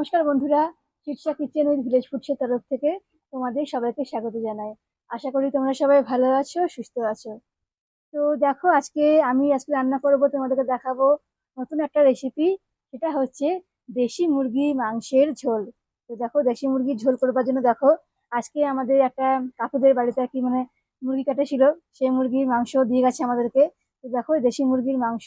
নমস্কার বন্ধুরা Shirsha kitchen with village ফুডসের তরফ থেকে তোমাদের সবাইকে স্বাগত জানাই। আশা করি তোমরা সবাই ভালো আছো, সুস্থ আছো। তো দেখো, আজকে আমি আজকে রান্না করব, তোমাদেরকে দেখাবো নতুন একটা রেসিপি সেটা হচ্ছে দেশি মুরগি মাংসের ঝোল। তো দেখো, দেশি মুরগির ঝোল করবার জন্য দেখো, আজকে আমাদের একটা কাকুদের বাড়িতে কি মানে মুরগি কাটেছিল সেই মুরগির মাংস দিয়ে গেছে আমাদেরকে। তো দেখো দেশি মুরগির মাংস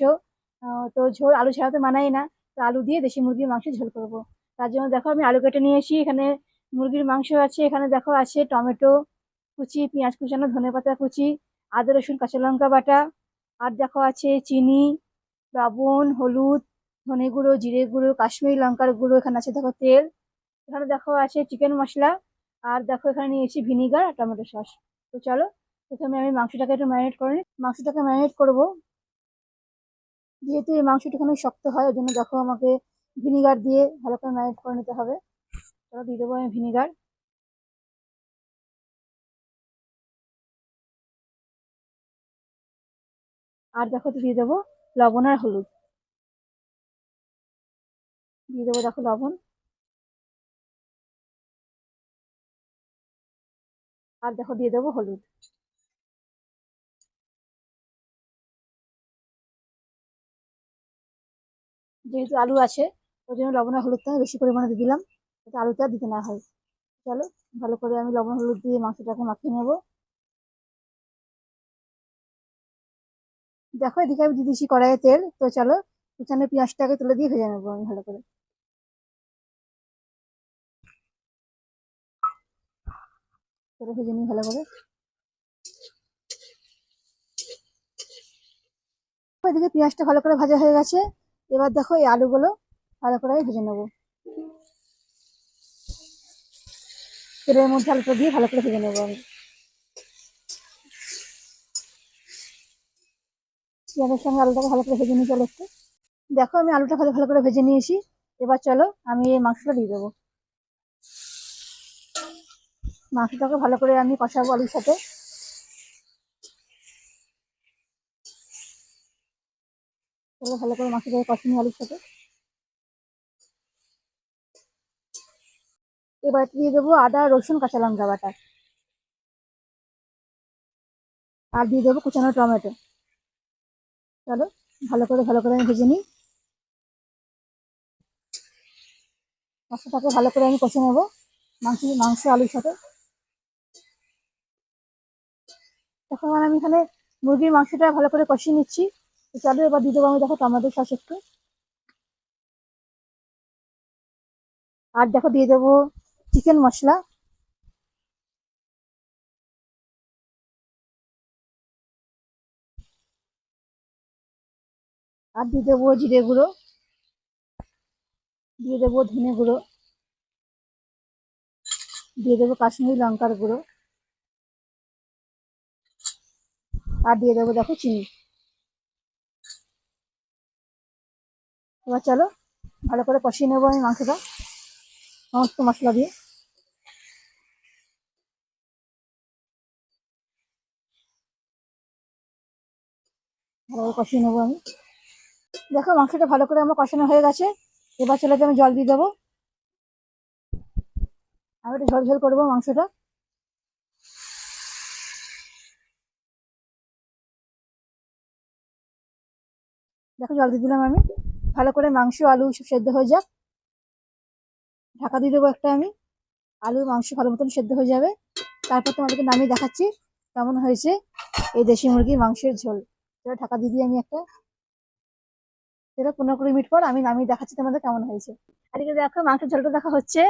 তো ঝোল আলু ছাড়া তো মানাই না, তো আলু দিয়ে দেশি মুরগির মাংস ঝোল করব। তার জন্য দেখো আমি আলু কেটে নিয়েছি এখানে মুরগির মাংস আছে, এখানে দেখো আছে টমেটো কুচি, পেঁয়াজ কুচানো ধনেপাতা কুচি, আদা, রসুন, কাঁচা লঙ্কা বাটা, আর দেখো আছে চিনি, লবণ, হলুদ, ধনে গুঁড়ো, জিরে গুঁড়ো, কাশ্মীরি লঙ্কার গুঁড়ো, এখানে আছে দেখো তেল, এখানে দেখো আছে চিকেন মশলা, আর দেখো এখানে নিয়েছি ভিনিগার আর টমেটো সস তো চলো, প্রথমে আমি মাংসটাকে একটু ম্যারিনেট করে নিই। মাংসটাকে ম্যারিনেট করব, যেহেতু এই মাংসটা এখানে শক্ত হয়, ওই জন্য দেখো আমাকে ভিনিগার দিয়ে ভালো করে ম্যারিনেট করে নিতে হবে। চলো দিয়ে দেবো আমি ভিনিগার। আর দেখো তো দিয়ে দেবো লবণ আর হলুদ। দিয়ে দেবো দেখো লবণ। আর দেখো দিয়ে দেবো হলুদ। যেহেতু আলু আছে ওই জন্য লবণ আর হলুদটা আমি বেশি পরিমাণে দিলাম, যাতে আলুটা দিতে না হয়। চলো, ভালো করে আমি লবণ হলুদ দিয়ে মাংসটাকে মাখিয়ে নেব। দেখো, এদিকে আমি দিয়ে দিচ্ছি কড়াইয়ে তেল, তো চলো কুচানো পেঁয়াজটাকে তুলে দিয়ে ভেজে নেব আমি ভালো করে। তেলে ভেজে নিই ভালো করে। এদিকে পেঁয়াজটা ভালো করে ভাজা হয়ে গেছে। এবার দেখো এই আলুগুলো ভালো করে ভেজে নেব। তেলের মধ্যে আলুটা দিয়ে ভালো করে ভেজে নেব আমি। পেঁয়াজের সঙ্গে আলুটাকে ভালো করে ভেজে নিয়ে চলো একটু দেখো আমি আলুটা ভালো ভালো করে ভেজে নিয়েছি। এবার চলো আমি এই মাংসটা দিয়ে দেবো। মাংসটাকে ভালো করে আমি কষাবো আলুর সাথে। ভালো করে মাংসটাকে কষিয়ে নিই আলুর সাথে। এবার দিয়ে দেবো আদা, রসুন, কাঁচা লঙ্কা বাটা। আর দিয়ে দেবো কুচানো টমেটো। চলো, ভালো করে ভালো করে আমি ভেজে নিই। মশলাটাকে ভালো করে আমি কষে নেব মাংস মাংস, আলুর সাথে। এখন আমি এখানে মুরগির মাংসটা ভালো করে কষিয়ে নিচ্ছি। চলো, এবার দিয়ে দেবো আমি দেখো টমেটো সস একটু। আর দেখো দিয়ে দেবো চিকেন মশলা। আর দিয়ে দেবো জিরে গুঁড়ো। দিয়ে দেবো ধনে গুঁড়ো। দিয়ে দেবো কাশ্মীরি লঙ্কার গুঁড়ো। আর দিয়ে দেবো দেখো চিনি। এবার চলো ভালো করে কষিয়ে নেব আমি মাংসটা। সমস্ত মশলা দিয়ে। ভালো কষিয়ে নেব আমি। দেখো, মাংসটা ভালো করে আমার কষানো হয়ে গেছে। এবার চলে আমি জল দিয়ে দেবো। আমি একটু ঝোল করব মাংসটা। দেখো, জল দিয়ে দিলাম আমি। ভালো করে মাংস, আলু সব সেদ্ধ হয়ে যাক। ঢাকা দিয়ে দেবো একটা আমি। আলু, মাংস ভালো মতন সেদ্ধ হয়ে যাবে। তারপর তোমাদেরকে নামিয়ে দেখাচ্ছি কেমন হয়েছে এই দেশি মুরগির মাংসের ঝোল। সেটা ঢাকা দিয়ে দিই আমি একটা। সেটা পনেরো কুড়ি মিনিট পর আমি নামিয়ে দেখাচ্ছি তোমাদের কেমন হয়েছে। আর এদিকে দেখো মাংসের ঝোলটা দেখা হচ্ছে।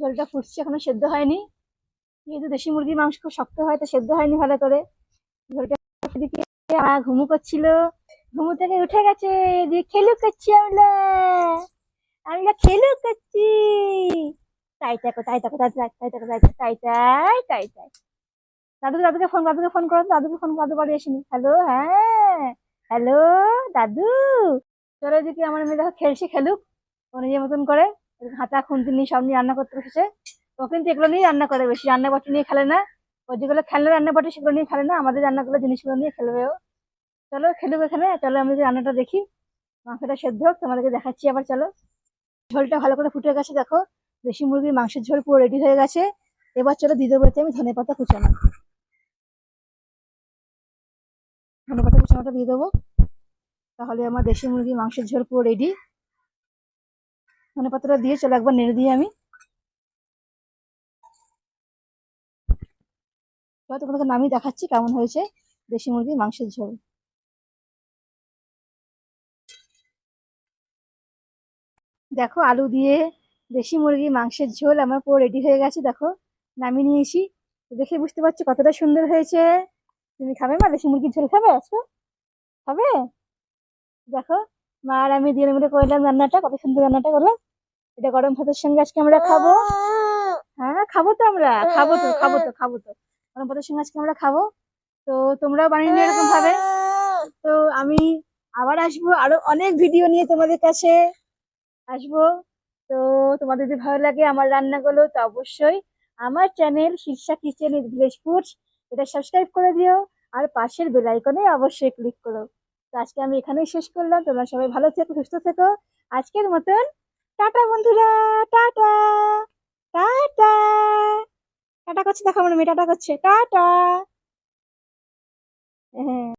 ঝোলটা ফুটছে, এখনও সেদ্ধ হয়নি। যেহেতু দেশি মুরগির মাংস খুব শক্ত হয়, তো সেদ্ধ হয়নি ভালো করে। ঝোলটা আমার ঘুমু করছিল। ঘুমু থেকে উঠে গেছে দিয়ে খেলু করছি আমরা। আমরা খেলু করছি। তাই তাকো তাই তাকো তাই তাই তাই তাকো তাই তাই তাই তাই তাই। দাদুকে দাদুকে ফোন দাদুকে ফোন করো, দাদুকে ফোন দাদু বাড়ি এসেনি হ্যালো হ্যাঁ। হ্যালো, দাদু। চলো এদিকে আমার মেয়ে দেখো খেলছে, খেলুক। ও নিজের মতন করে। হাতা, খুন্তি নিয়ে সব নিয়ে রান্না করতে বসেছে। ও কিন্তু এগুলো নিয়ে রান্না করে বেশি। রান্না বাটি নিয়ে খেলে না। ও যেগুলো খেলনা রান্না বাটি সেগুলো নিয়ে খেলে না। আমাদের রান্নাগুলো, জিনিসগুলো নিয়ে খেলবে ও। চলো খেলুক এখানে। চলো আমি যদি রান্নাটা দেখি। মাংসটা সেদ্ধ হোক, তোমাদেরকে দেখাচ্ছি আবার, চলো। ঝোলটা ভালো করে ফুটে গেছে, দেখো। দেশি মুরগির মাংসের ঝোল পুরো রেডি হয়ে গেছে। এবার চলো দিয়ে দেবো আমি ধনে পাতা কুচানো। কুচানোটা দিয়ে দেবো। তাহলে আমার দেশি মুরগি মাংসের ঝোল পুরো রেডি ধনে পাতাটা দিয়ে চলো একবার নেড়ে দিই আমি। তোমাদেরকে নামিয়ে দেখাচ্ছি কেমন হয়েছে দেশি মুরগির মাংসের ঝোল। দেখো, আলু দিয়ে দেশি মুরগি মাংসের ঝোল আমার পুরো রেডি হয়ে গেছে, দেখো। নামিয়ে নিয়েছি। দেখে বুঝতে পারছ কতটা সুন্দর হয়েছে। তুমি খাবে মা? দেশি মুরগির ঝোল খাবে আসো খাবে দেখো, মা আর আমি দিয়ে মিলে করলাম রান্নাটা, কত সুন্দর রান্নাটা করলাম। এটা গরম ভাতের সঙ্গে আজকে আমরা খাব। হ্যাঁ খাব তো আমরা। খাব তো খাব তো খাব তো। গরম ভাতের সঙ্গে আজকে আমরা খাব। তো তোমরাও বানিয়ে এরকম ভাবে তো আমি আবার আসব আরও অনেক ভিডিও নিয়ে তোমাদের কাছে। আসব। তো তোমাদের যদি ভালো লাগে আমার রান্নাগুলো, তো অবশ্যই আমার channel Shirsha kitchen with village foods এটা সাবস্ক্রাইব করে দিও। আর পাশের বেলাইকনে অবশ্যই ক্লিক করো। তো আজকে আমি এখানেই শেষ করলাম। তোমরা সবাই ভালো থেকো, সুস্থ থেকো। আজকের মতন টাটা বন্ধুরা, টাটা টাটা। টাটা করছে, দেখো মনে মেয়ে টাটা করছে। টাটা। হ্যাঁ।